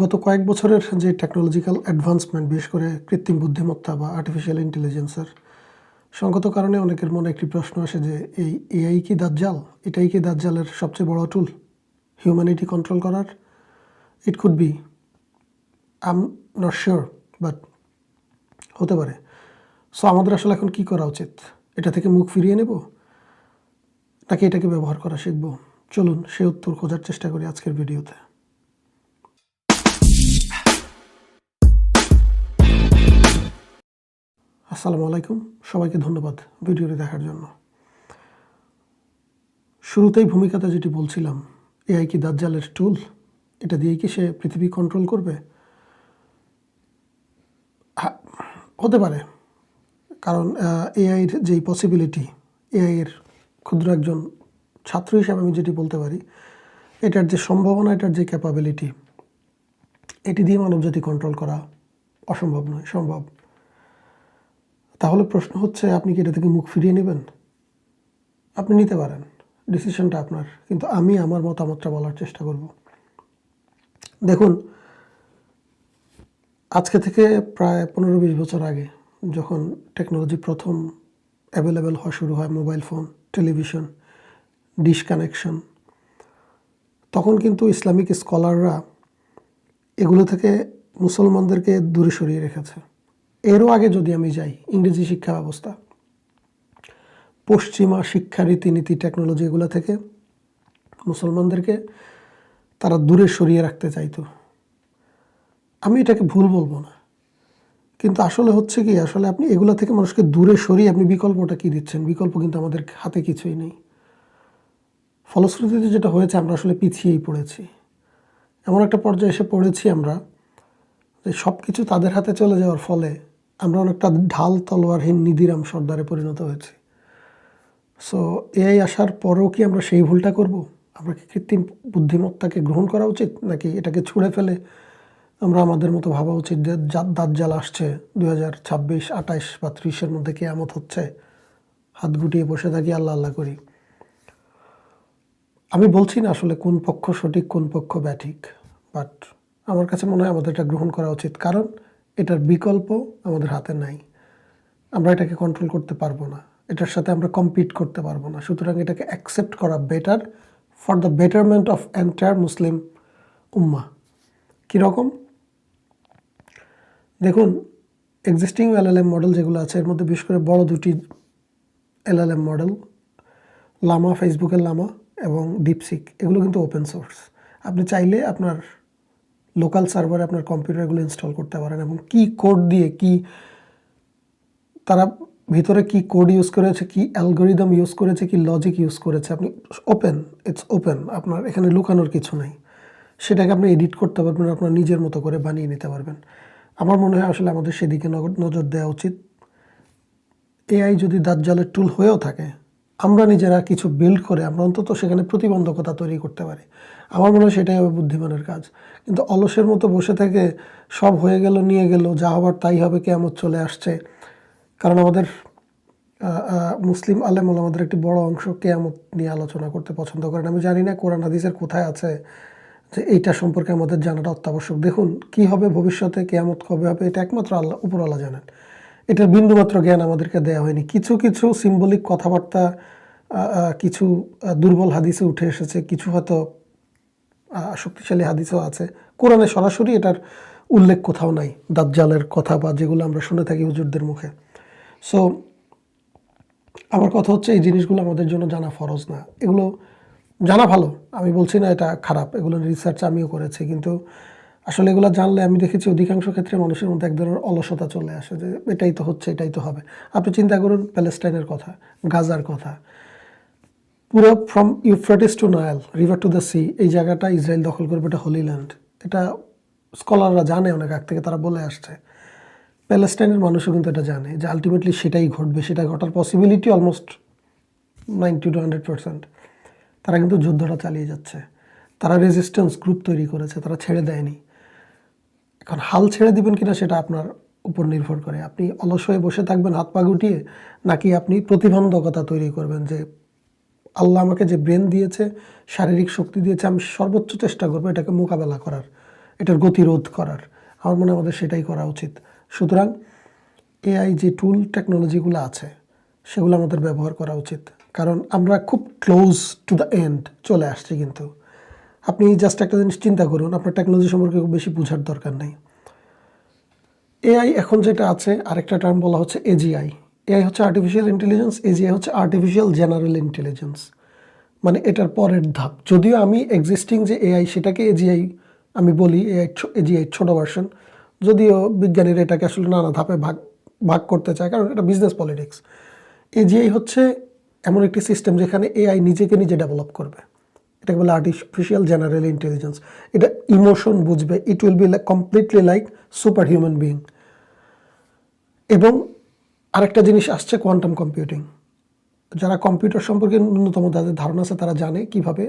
গত কয়েক বছরের যে টেকনোলজিক্যাল অ্যাডভান্সমেন্ট বিশেষ করে কৃত্রিম বুদ্ধিমত্তা বা আর্টিফিশিয়াল ইন্টেলিজেন্সের সঙ্গত কারণে অনেকের মনে একটি প্রশ্ন আসে যে, এই এআই কি দাজ্জাল? এটাই কি দাজ্জালের সবচেয়ে বড় টুল হিউম্যানিটি কন্ট্রোল করার? It could be I'm not sure but হতে পারে। সো আমাদের আসলে এখন কি করা উচিত? এটা থেকে মুখ ফিরিয়ে নেব? নাকি এটাকে ব্যবহার করা শিখব? চলুন সে উত্তর খোঁজার চেষ্টা করি আজকের ভিডিওতে। আসসালামু আলাইকুম। সবাইকে ধন্যবাদ ভিডিওটি দেখার জন্য। শুরুতেই ভূমিকাতে যেটি বলছিলাম, এআই কি দাজ্জালের টুল এটা দিয়েই কি সে পৃথিবী কন্ট্রোল করবে? হতে পারে। কারণ এআইয়ের যেই পসিবিলিটি এআইয়ের ক্ষুদ্র একজন ছাত্র হিসাবে আমি যেটি বলতে পারি, এটার যে সম্ভাবনা, এটার যে ক্যাপাবিলিটি এটি দিয়ে মানবজাতি কন্ট্রোল করা অসম্ভব নয়, সম্ভব। তাহলে প্রশ্ন হচ্ছে, আপনি কি এটা থেকে মুখ ফিরিয়ে নেবেন? আপনি নিতে পারেন। ডিসিশনটা আপনার। কিন্তু আমি আমার মতামতটা বলার চেষ্টা করব। দেখুন, আজকে থেকে প্রায় পনেরো বিশ বছর আগে যখন টেকনোলজি প্রথম অ্যাভেলেবেল হওয়া শুরু হয় mobile phone television dish connection তখন কিন্তু ইসলামিক স্কলাররা এগুলো থেকে মুসলমানদেরকে দূরে সরিয়ে রেখেছে। এরও আগে যদি আমি যাই, ইংরেজি শিক্ষা ব্যবস্থা, পশ্চিমা শিক্ষা রীতিনীতি টেকনোলজি এগুলো থেকে মুসলমানদেরকে তারা দূরে সরিয়ে রাখতে চাইতো। আমি এটাকে ভুল বলব না। কিন্তু আসলে হচ্ছে কি, আসলে আপনি এগুলো থেকে মানুষকে দূরে সরিয়ে আপনি বিকল্পটা কি দিচ্ছেন? বিকল্প কিন্তু আমাদের হাতে কিছুই নেই। ফলশ্রুতিতে যেটা হয়েছে, আমরা আসলে পিছিয়েই পড়েছি। এমন একটা পর্যায়ে এসে পড়েছি আমরা যে সব কিছু তাদের হাতে চলে যাওয়ার ফলে আমরা অনেকটা ঢাল তলোয়ারহীন নিধিরাম সর্দারে পরিণত হয়েছি। সো এআই আসার পরেও কি আমরা সেই ভুলটা করব? আমরা কি কৃত্রিম বুদ্ধিমত্তাকে গ্রহণ করা উচিত, নাকি এটাকে ছুঁড়ে ফেলে আমরা আমাদের মতো ভাবা উচিত যে যা দাজ্জাল আসছে দুই হাজার ছাব্বিশ, আঠাইশ বা ত্রিশের মধ্যে কেয়ামত হচ্ছে, হাত গুটিয়ে বসে থাকি আল্লাহ আল্লাহ করি। আমি বলছি না আসলে কোন পক্ষ সঠিক, কোন পক্ষ ব্যাঠিক বাট আমার কাছে মনে হয় আমাদের এটা গ্রহণ করা উচিত। কারণ এটার বিকল্প আমাদের হাতে নাই। আমরা এটাকে কন্ট্রোল করতে পারব না। এটার সাথে আমরা কম্পিট করতে পারব না। সুতরাং এটাকে অ্যাকসেপ্ট করা better for the betterment of entire Muslim উম্মা কীরকম দেখুন এক্সিস্টিং এলএলএম মডেল যেগুলো আছে, এর মধ্যে বিশেষ করে বড় দুটি এলএলএম মডেল লামা ফেসবুকের লামা এবং ডিপসিক এগুলো কিন্তু ওপেন সোর্স আপনি চাইলে আপনার লোকাল সার্ভারে আপনার কম্পিউটারগুলো ইনস্টল করতে পারেন এবং কি কোড দিয়ে কি, তারা ভিতরে কি কোড ইউজ করেছে, কি অ্যালগোরিদম ইউজ করেছে, কি লজিক ইউজ করেছে, আপনি ওপেন ইটস ওপেন আপনার এখানে লুকানোর কিছু নেই। সেটাকে আপনি এডিট করতে পারবেন, আপনার নিজের মতো করে বানিয়ে নিতে পারবেন। আমার মনে হয় আসলে আমাদের সেদিকে নজর দেওয়া উচিত। এআই যদি দাজ্জালের টুল হয়েও থাকে আমরা নিজেরা কিছু বিল্ড করে আমরা অন্তত সেখানে প্রতিবন্ধকতা তৈরি করতে পারি। আমার মনে হয় সেটাই হবে বুদ্ধিমানের কাজ। কিন্তু অলসের মতো বসে থেকে সব হয়ে গেল, নিয়ে গেল, যা হবার তাই হবে কেমন চলে আসছে। কারণ আমাদের মুসলিম আলেম আমাদের একটি বড় অংশ কেয়ামত নিয়ে আলোচনা করতে পছন্দ করেন। আমি জানি না কোরআন হাদিসের কোথায় আছে যে এইটা সম্পর্কে আমাদের জানাটা অত্যাবশ্যক। দেখুন, কি হবে ভবিষ্যতে, কেয়ামত কবে হবে, এটা একমাত্র আল্লাহ উপরওয়ালা জানেন। এটার বিন্দুমাত্র জ্ঞান আমাদেরকে দেওয়া হয়নি। কিছু কিছু সিম্বলিক কথাবার্তা কিছু দুর্বল হাদিসে উঠে এসেছে, কিছু হয়তো শক্তিশালী হাদিসও আছে। কোরআনে সরাসরি এটার উল্লেখ কোথাও নাই, দাজ্জালের কথা বা যেগুলো আমরা শুনে থাকি হুজুরদের মুখে। সো আমার কথা হচ্ছে এই জিনিসগুলো আমাদের জন্য জানা ফরজ না। এগুলো জানা ভালো, আমি বলছি না এটা খারাপ, এগুলো রিসার্চ আমিও করেছি, কিন্তু আসলে এগুলো জানলে আমি দেখেছি অধিকাংশ ক্ষেত্রে মানুষের মধ্যে এক ধরনের অলসতা চলে আসে যে এটাই তো হচ্ছে, এটাই তো হবে। আপনি চিন্তা করুন, প্যালেস্টাইনের কথা, গাজার কথা। পুরো from Euphrates to Nile river to the sea এই জায়গাটা ইসরায়েল দখল করবে, এটা হোলি ল্যান্ড এটা স্কলাররা জানে অনেক আগ থেকে, তারা বলে আসছে। প্যালেস্টাইনের মানুষও কিন্তু এটা জানে যে আলটিমেটলি সেটাই ঘটবে, সেটা ঘটার possibility almost ninety two hundred percent তারা কিন্তু যুদ্ধটা চালিয়ে যাচ্ছে। তারা রেজিস্ট্যান্স গ্রুপ তৈরি করেছে, তারা ছেড়ে দেয়নি। এখন হাল ছেড়ে দিবেন কিনা সেটা আপনার উপর নির্ভর করে। আপনি অলস হয়ে বসে থাকবেন, হাত পা গুটিয়ে, নাকি আপনি প্রতিবন্ধকতা তৈরি করবেন যে আল্লাহ আমাকে যে ব্রেন দিয়েছে, শারীরিক শক্তি দিয়েছে, আমি সর্বোচ্চ চেষ্টা করব এটাকে মোকাবেলা করার, এটার গতিরোধ করার। আমার মনে আমাদের সেটাই করা উচিত। সুতরাং এআই যে টুল টেকনোলজিগুলো আছে, সেগুলো আমাদের ব্যবহার করা উচিত। কারণ আমরা খুব ক্লোজ টু দ্য এন্ড চলে আসছি কিন্তু। আপনি জাস্ট একটা জিনিস চিন্তা করুন, আপনার টেকনোলজি সম্পর্কে খুব বেশি বোঝার দরকার নেই। এআই এখন যেটা আছে, আরেকটা টার্ম বলা হচ্ছে এজিআই এআই হচ্ছে আর্টিফিশিয়াল ইন্টেলিজেন্স এজিআই হচ্ছে আর্টিফিশিয়াল জেনারেল ইন্টেলিজেন্স মানে এটার পরের ধাপ। যদিও আমি এক্সিস্টিং যে এআই সেটাকে এজিআই আমি বলি এআই এজিআই ছোট ভার্সন যদিও বিজ্ঞানীরা এটাকে আসলে নানা ধাপে ভাগ ভাগ করতে চায়, কারণ এটা বিজনেস পলিটিক্স এজিআই হচ্ছে এমন একটি সিস্টেম যেখানে এআই নিজেকে নিজে ডেভেলপ করবে। এটাকে বলে আর্টিফিশিয়াল জেনারেল ইন্টেলিজেন্স এটা ইমোশন বুঝবে। It will be completely like super human being এবং আরেকটা জিনিস আসছে কোয়ান্টাম কম্পিউটিং যারা কম্পিউটার সম্পর্কে ন্যূনতম যাদের ধারণা আছে, তারা জানে কীভাবে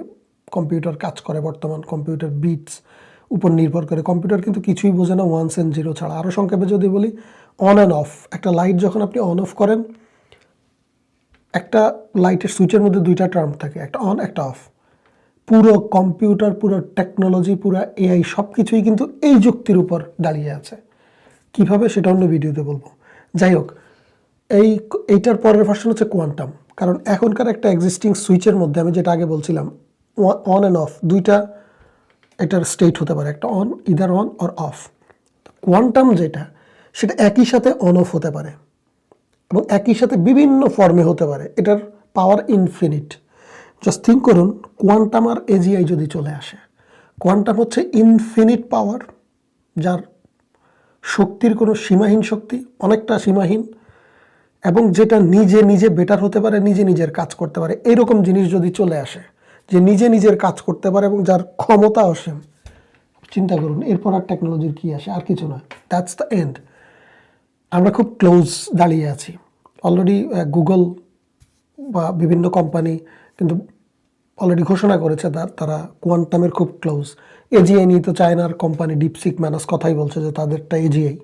কম্পিউটার কাজ করে বর্তমান কম্পিউটার বিটস উপর নির্ভর করে। কম্পিউটার কিন্তু কিছুই বোঝে না ওয়ান অ্যান্ড জিরো ছাড়া। আরও সংক্ষেপে যদি বলি অন অ্যান্ড অফ একটা লাইট যখন আপনি অন অফ করেন, একটা লাইটের সুইচের মধ্যে দুইটা টার্ম থাকে। একটা অন একটা অফ পুরো কম্পিউটার, পুরো টেকনোলজি পুরো এআই সব কিছুই কিন্তু এই যুক্তির উপর দাঁড়িয়ে আছে। কীভাবে সেটা অন্য ভিডিওতে বলব। যাই হোক, এই এইটার পরের ভার্সন হচ্ছে কোয়ান্টাম কারণ এখনকার একটা এক্সিস্টিং সুইচের মধ্যে আমি যেটা আগে বলছিলাম অন অ্যান্ড অফ দুইটা এটার স্টেট হতে পারে, একটা on either on or off quantum যেটা, সেটা একই সাথে অন অফ হতে পারে এবং একই সাথে বিভিন্ন ফর্মে হতে পারে। এটার পাওয়ার ইনফিনিট জাস্ট থিঙ্ক করুন কোয়ান্টাম আর এজিআই যদি চলে আসে কোয়ান্টাম হচ্ছে ইনফিনিট পাওয়ার যার শক্তির কোনো সীমাহীন শক্তি, অনেকটা সীমাহীন, এবং যেটা নিজে নিজে বেটার হতে পারে, নিজে নিজের কাজ করতে পারে। এরকম জিনিস যদি চলে আসে, যে নিজে নিজের কাজ করতে পারে এবং যার ক্ষমতা অসীম, চিন্তা করুন, এরপর আর টেকনোলজির কী আসে? আর কিছু নয়। দ্যাটস দ্য এন্ড আমরা খুব ক্লোজ দাঁড়িয়ে আছি। অলরেডি গুগল বা বিভিন্ন কোম্পানি কিন্তু অলরেডি ঘোষণা করেছে তার, তারা কোয়ান্টামের খুব ক্লোজ এজিআই নিয়ে তো চায়নার কোম্পানি ডিপসিক ম্যানাস কথাই বলছে যে তাদেরটা এজিআই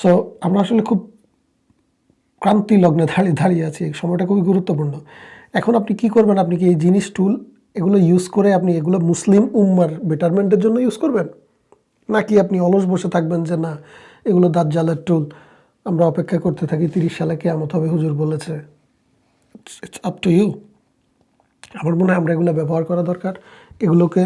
সো আমরা আসলে খুব ক্রান্তি লগ্নে দাঁড়িয়ে দাঁড়িয়ে আছি, এই সময়টা খুবই গুরুত্বপূর্ণ। এখন আপনি কি করবেন? আপনি কি এই জিনিস টুল এগুলো ইউজ করে আপনি এগুলো মুসলিম উম্মার বেটারমেন্টের জন্য ইউজ করবেন? নাকি আপনি অলস বসে থাকবেন যে না, এগুলো দাঁত জালের টুল আমরা অপেক্ষা করতে থাকি তিরিশ সালে কেমত হবে, হুজুর বলেছে ইটস আপ টু ইউ আমার মনে হয় আমরা এগুলো ব্যবহার করা দরকার। এগুলোকে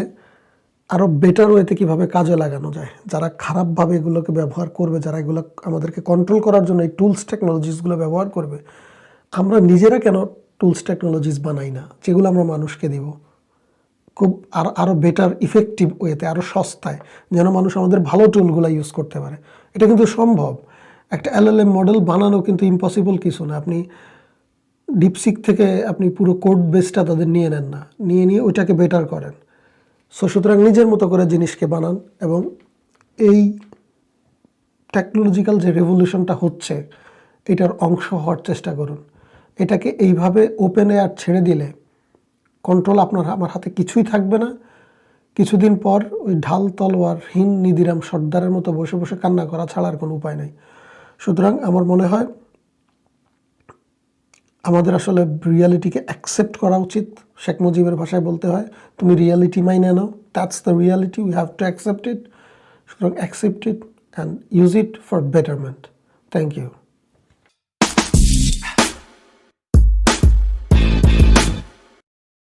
আরও বেটার ওয়েতে কীভাবে কাজে লাগানো যায়। যারা খারাপভাবে এগুলোকে ব্যবহার করবে, যারা এগুলো আমাদেরকে কন্ট্রোল করার জন্য এই টুলস টেকনোলজিসগুলো ব্যবহার করবে, আমরা নিজেরা কেন টুলস টেকনোলজিস বানাই না? যেগুলো আমরা মানুষকে দিব। খুব আর আরও বেটার ইফেক্টিভ ওয়েতে আরও সস্তায়, যেন মানুষ আমাদের ভালো টুলগুলো ইউজ করতে পারে। এটা কিন্তু সম্ভব। একটা এলএলএম মডেল বানানো কিন্তু ইম্পসিবল কিছু না। আপনি ডিপসিক থেকে আপনি পুরো কোড বেসটা তাদের নিয়ে নেন না। নিয়ে নিয়ে ওইটাকে বেটার করেন। সো সুতরাং নিজের মতো করে জিনিসকে বানান এবং এই টেকনোলজিক্যাল যে রেভলিউশনটা হচ্ছে, এটার অংশ হওয়ার চেষ্টা করুন। এটাকে এইভাবে ওপেন এয়ার ছেড়ে দিলে কন্ট্রোল আপনার, আমার হাতে কিছুই থাকবে না। কিছুদিন পর ওই ঢাল, তলোয়ার, হীন নিদিরাম সর্দারের মতো বসে বসে কান্না করা ছাড়ার কোনো উপায় নেই। সুতরাং আমার মনে হয় আমাদের আসলে রিয়ালিটিকে অ্যাকসেপ্ট করা উচিত। শেখ মুজিবের ভাষায় বলতে হয়, তুমি রিয়ালিটি মাইনে নাও। That's the reality we have to accept it সুতরাং accept it and use it for betterment thank you